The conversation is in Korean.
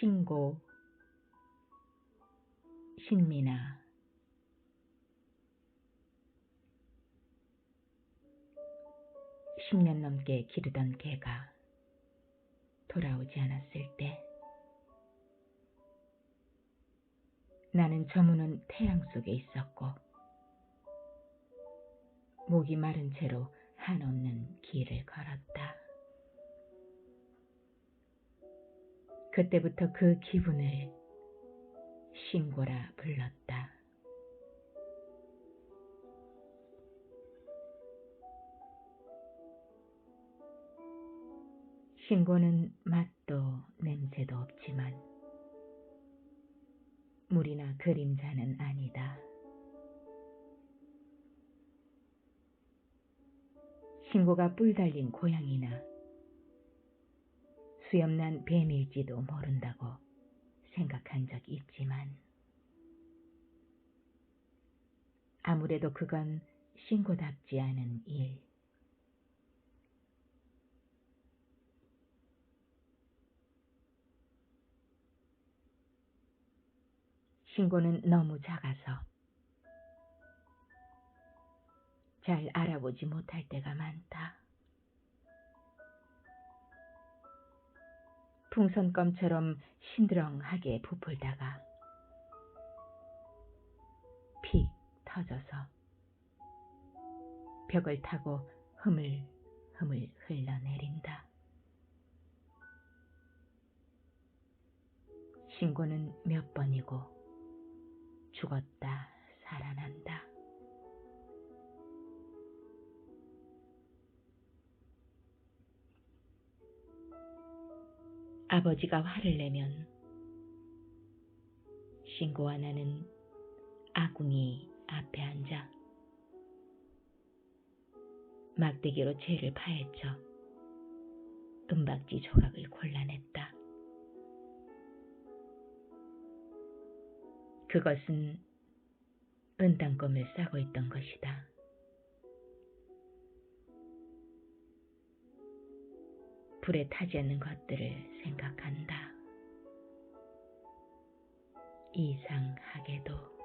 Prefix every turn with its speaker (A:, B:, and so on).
A: 신고, 신민아, 십년 넘게 기르던 개가 돌아오지 않았을 때 나는 저무는 태양 속에 있었고 목이 마른 채로 한없는 길을 걸었다. 그때부터 그 기분을 신고라 불렀다. 신고는 맛도 냄새도 없지만 물이나 그림자는 아니다. 신고가 뿔 달린 고양이나 수염난 뱀일지도 모른다고 생각한 적 있지만 아무래도 그건 신고답지 않은 일. 신고는 너무 작아서 잘 알아보지 못할 때가 많다. 풍선껌처럼 신드렁하게 부풀다가 픽 터져서 벽을 타고 흐물흐물 흘러내린다. 신고는 몇 번이고 죽었다 살아난다. 아버지가 화를 내면 신고와 나는 아궁이 앞에 앉아 막대기로 죄를 파헤쳐 은박지 조각을 골라냈다. 그것은 은단껌을 싸고 있던 것이다. 불에 타지 않는 것들을 생각한다. 이상하게도